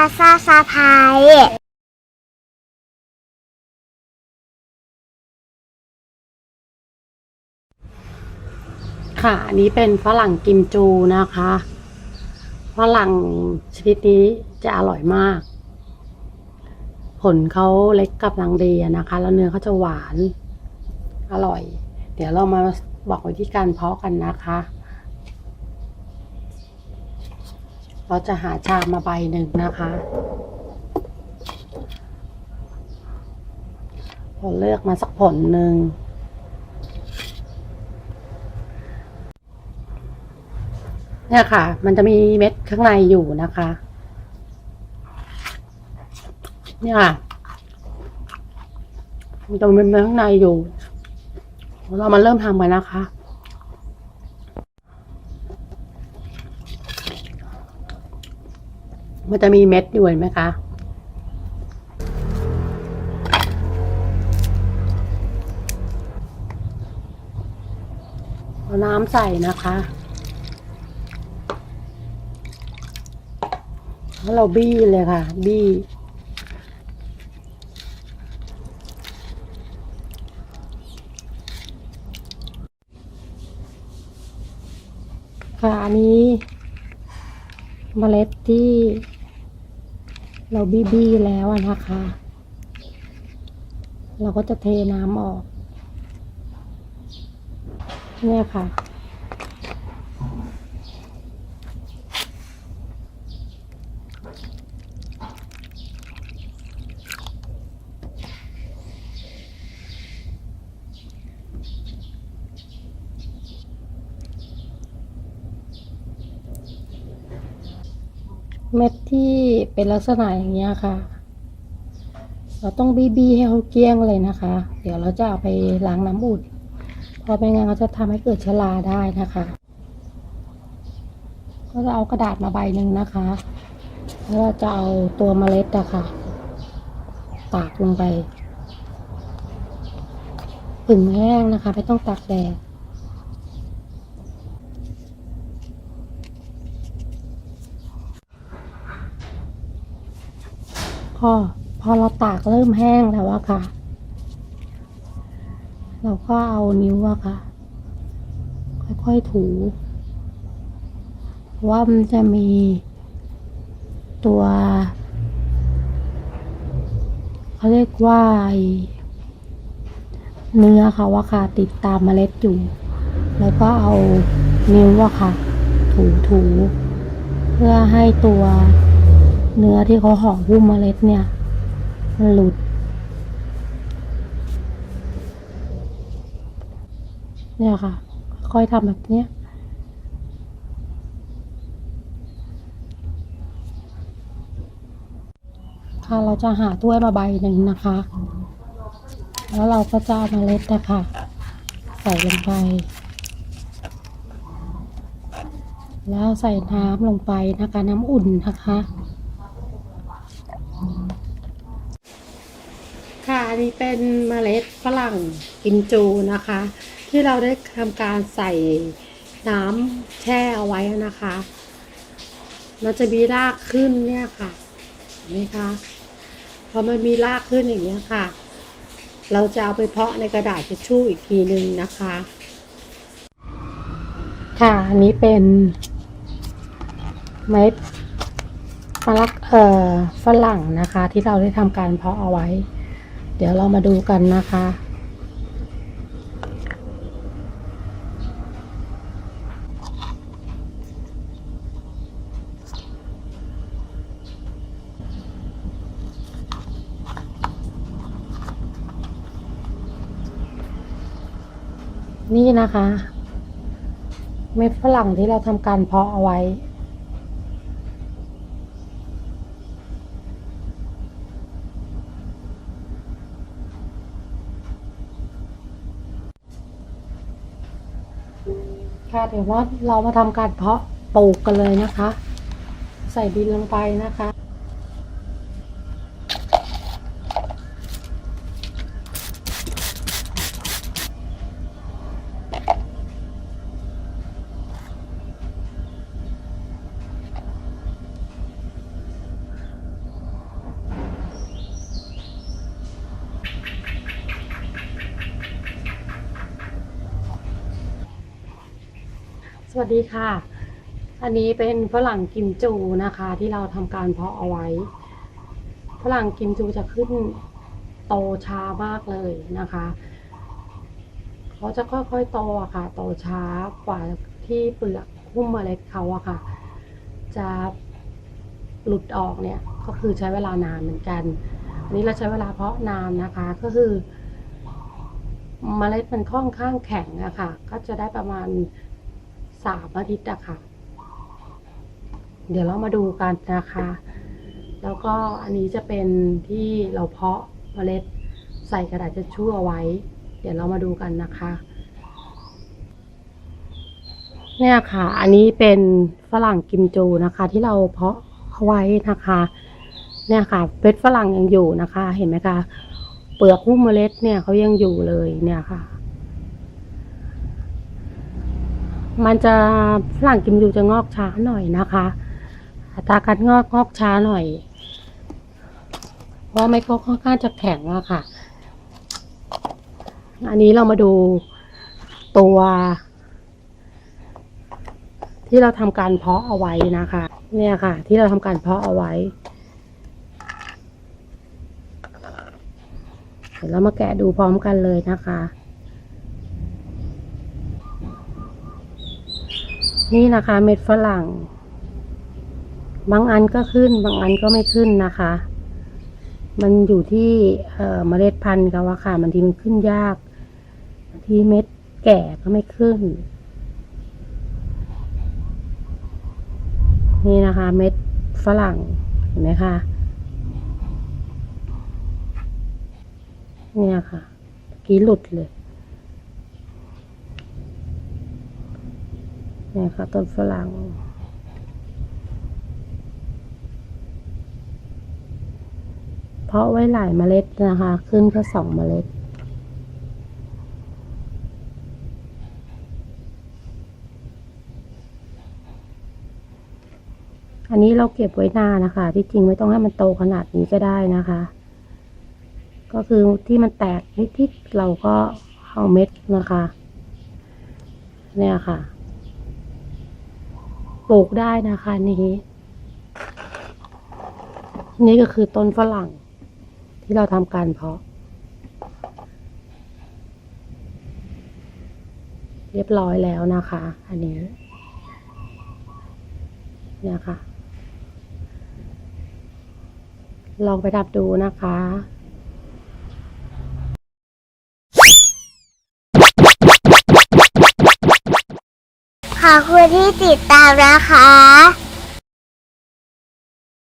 าซาซาพายค่ะอันนี้เป็นฝรั่งกิมจูนะคะ ฝรั่งชนิดนี้จะอร่อยมาก ผลเขาเล็กกับลังดีอะนะคะ แล้วเนื้อเขาจะหวาน อร่อย เดี๋ยวเรามาบอกวิธีการเพาะกันนะคะ เราจะหาชามมาใบหนึ่งนะคะเราเลือกมาสักผลหนึ่งเนี่ยค่ะ มันจะมีเม็ดข้างในอยู่นะคะ เนี่ยค่ะมันจะมีเม็ดข้างในอยู่ เรามาเริ่มทำกันนะคะ มันจะมีเม็ดอยู่เห็นไหมคะเอาน้ำใส่นะคะแล้วเราบี้เลยค่ะ บี้ค่ะอันนี้เมล็ดที่ เราบี้บี้แล้วนะคะ เราก็จะเทน้ำออก เนี่ยค่ะ เม็ดที่เป็นลักษณะอย่างเงี้ยค่ะ เราต้องบี้บี้ให้เขาเกลี้ยงเลยนะคะ เดี๋ยวเราจะเอาไปล้างน้ำอุ่นเพราะไม่งั้นเขาจะทำให้เกิดชราได้นะคะ ก็จะเอากระดาษมาใบหนึ่งนะคะ แล้วเราจะเอาตัวเมล็ดอะค่ะ ตากลงไปผึ่งแห้งนะคะ ไม่ต้องตากแดด พ อพอเราตากเริ่มแห้งแล้วอะค่ะ เราก็เอานิ้วอะค่ะ ค่อยๆถูว่ามันจะมีตัวเขาเรียกว่าเนื้อเขาอะค่ะติดตามเมล็ดอยู่ แล้วก็เอานิ้วอะค่ะ ถูถูๆเพื่อให้ตัว เนื้อที่เขาห่อหุ้มเมล็ดเนี่ย มันหลุด เนี่ยค่ะ ค่อยทำแบบเนี้ยค่ะเราจะหาถ้วยมาใบหนึ่งนะคะ แล้วเราก็จะเอาเมล็ดนะคะใส่ลงไป แล้วใส่น้ำลงไปนะคะ น้ำอุ่นนะคะ ค่ะอั นนี้เป็นเมล็ดฝรั่งกิมจูนะคะ ที่เราได้ทำการใส่น้ำแช่เอาไว้นะคะ มันจะมีรากขึ้นเนี่ยค่ะเห็นไหมคะพอมันมีรากขึ้นอย่างเงี้ยค่ะ เราจะเอาไปเพาะในกระดาษทิชชู่อีกทีหนึ่งนะคะ ค่ะอันนี้เป็นเม็ดฝรั่งเอ่อฝรั่งนะคะ ที่เราได้ทำการเพาะเอาไว้ เดี๋ยวเรามาดูกันนะคะ นี่นะคะ เม็ดฝรั่งที่เราทำการเพาะเอาไว้ ค่ะ เดี๋ยวว่าเรามาทำการเพาะปลูกกันเลยนะคะ ใส่ดินลงไปนะคะ วัสดีค่ะ อันนี้เป็นฝรั่งกิมจูนะคะ ที่เราทำการเพาะเอาไว้ ฝรั่งกิมจูจะขึ้นโตช้ามากเลยนะคะเขาจะค่อยๆโตอะค่ะ โตช้ากว่าที่เปลือกหุ้มเมล็ดเขาอะค่ะ จะหลุดออกเนี่ยก็คือใช้เวลานานเหมือนกัน อันนี้เราใช้เวลาเพาะนานนะคะก็คือเมล็ดมันค่อนข้างแข็งอะค่ะ ก็จะได้ประมาณ สามอาทิตย์อะค่ะ เดี๋ยวเรามาดูกันนะคะ แล้วก็อันนี้จะเป็นที่เราเพาะเมล็ดใส่กระดาษจะชั่วไว้ เดี๋ยวเรามาดูกันนะคะ เนี่ยค่ะ อันนี้เป็นฝรั่งกิมจูนะคะ ที่เราเพาะเอาไว้นะคะ เนี่ยค่ะเป็ดฝรั่งยังอยู่นะคะ เห็นไหมคะ เปลือกหุ้มเมล็ดเนี่ยเขายังอยู่เลยเนี่ยค่ะ มันจะฝรั่งกิมจูจะงอกช้าหน่อยนะคะ อัตราการงอกงอกช้าหน่อย เพราะไม่ก็ค่อนข้างจะแข็งอะค่ะ อันนี้เรามาดูตัว ที่เราทำการเพาะเอาไว้นะคะ เนี่ยค่ะ ที่เราทำการเพาะเอาไว้เดี๋ยวเรามาแกะดูพร้อมกันเลยนะคะ นี่นะคะเม็ดฝรั่ง บางอันก็ขึ้น บางอันก็ไม่ขึ้นนะคะ มันอยู่ที่เมล็ดพันธุ์เขาอะค่ะบางทีมันขึ้นยากบางทีเม็ดแก่ก็ไม่ขึ้น นี่นะคะ เม็ดฝรั่งเห็นไหมคะเนี่ยค่ะกี้หลุดเลย นี่ยค่ะต้นฝรั่งเพราะไว้หลายเมล็ดนะคะ ขึ้นแค่สองเมล็ดอันนี้เราเก็บไว้นานนะคะ ที่จริงไม่ต้องให้มันโตขนาดนี้ก็ได้นะคะ ก็คือที่มันแตกนิดๆเราก็เอาเม็ดนะคะ เนี่ยค่ะ ปลูกได้นะคะนี้ นี่ก็คือต้นฝรั่ง ที่เราทำการเพาะ เรียบร้อยแล้วนะคะ อันนี้เนี่ยค่ะลองไปดับดูนะคะามนะคะ